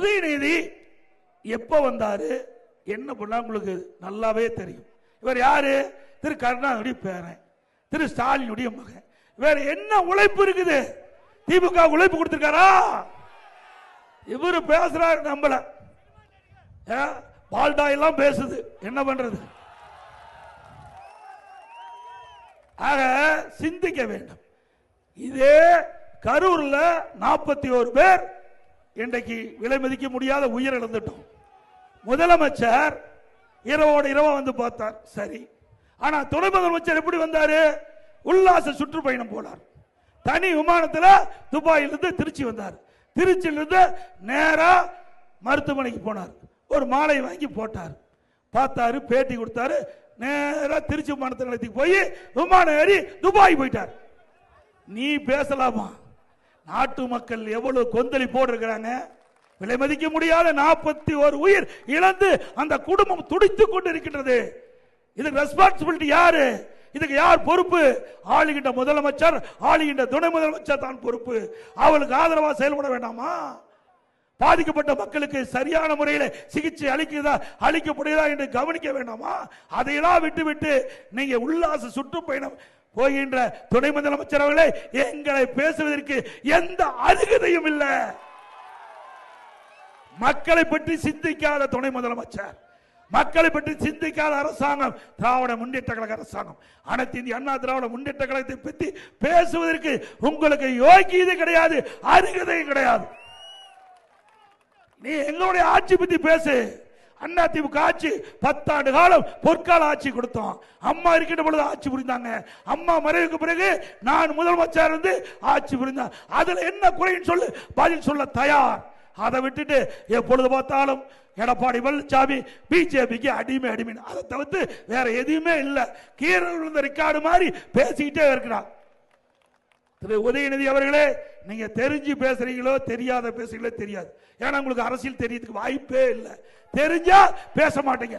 உதயநிதி எப்போ வந்தாரு? என்ன பண்ணா உங்களுக்கு நல்லாவே தெரியும். இவர் யாரு? திரு கருணாநிதி பேரன். திரு ஸ்டாலினுடைய மகன். வேற என்ன உழைப்பு இருக்குது? திமுக உழைப்பு கொடுத்துருக்காரா? இவரு பேசுறாரு நம்பல பால்டா எல்லாம் பேசுது. என்ன பண்றது? ஆக சிந்திக்க வேண்டும். இதே கரூர்ல நாற்பத்தி ஒரு பேர் இன்றைக்கு விலை மதிக்க முடியாத உயிர் இழந்துட்டோம். முதலமைச்சர் இரவோடு இரவா வந்து பார்த்தார். சரி. ஆனா துணை முதலமைச்சர் எப்படி வந்தாரு? உல்லாச சுற்றுப்பயணம் போனார். தனி விமானத்தில் துபாயிலிருந்து திருச்சி வந்தார். திருச்சியிலிருந்து நேரா மருத்துவமனைக்கு போனார். ஒரு மாலை வாங்கி போட்டார். பார்த்தாரு பேட்டி கொடுத்தாரு. நேராக திருச்சி விமானத்தில் நிலையத்துக்கு போய் விமானம் ஏறி துபாய் போயிட்டார். நீ பேசலாமா? நாட்டு மக்கள் எவ்வளவு கொந்தளி போட்டிருக்கிறாங்க? விலை மதிக்க முடியாத நாற்பத்தி ஒரு உயிர் இழந்து அந்த குடும்பம் துடித்துக் கொண்டு இருக்கின்றது இதுக்கு ரெஸ்பான்சிபிலிட்டி யாரு? இதுக்கு யார் பொறுப்பு? ஆளுகின்ற முதலமைச்சர் ஆளுகின்ற துணை முதலமைச்சர் தான் பொறுப்பு. அவளுக்கு ஆதரவா செயல்பட வேண்டாமா? பாதிக்கப்பட்ட மக்களுக்கு சரியான முறையில் சிகிச்சை அளிக்கிறதா அளிக்கப்படுகிறதா என்று கவனிக்க வேண்டாமா? அதையெல்லாம் விட்டு விட்டு நீங்க உல்லாச சுற்றுப்பயணம் போகின்ற துணை முதலமைச்சர் அவர்களே எங்களை பேசுவதற்கு எந்த அருகதையும் இல்லை. மக்களை பற்றி சிந்திக்காத துணை முதலமைச்சர் மக்களை பற்றி சிந்திக்காத அரசாங்கம் திராவிட முன்னேற்ற கழக அரசாங்கம் அனைத்து இந்திய அண்ணா திராவிட முன்னேற்ற கழகத்தை பற்றி பேசுவதற்கு உங்களுக்கு யோகியது கிடையாது அருகதையும் கிடையாது. நீ எங்களுடைய ஆட்சி பத்தி பேசு. அண்ணா திமுக ஆட்சி பத்தாண்டு காலம் பொற்கால ஆட்சி கொடுத்தோம். அம்மா இருக்கின்ற பொழுது ஆட்சி புரிந்தாங்க. அம்மா மறைவுக்கு பிறகு நான் முதலமைச்சர் இருந்து ஆட்சி புரிந்தேன். அதுல என்ன குறைன்னு சொல்லு பதில் சொல்ல தயார். அதை விட்டுட்டு எப்பொழுது பார்த்தாலும் எடப்பாடி பழனிசாமி பிஜேபிக்கு அடிமை அடிமை அதை தவிர்த்து வேற எதுவுமே இல்லை. கீழே விழுந்த ரெக்கார்டு மாதிரி பேசிக்கிட்டே இருக்கிறான். திரு உதயநிதி அவர்களே நீங்க தெரிஞ்சு பேசுறீங்களோ தெரியாத பேசுறீங்களோ தெரியாது. ஏன்னா உங்களுக்கு அரசியல் தெரியறதுக்கு வாய்ப்பே இல்லை. தெரிஞ்சா பேச மாட்டீங்க.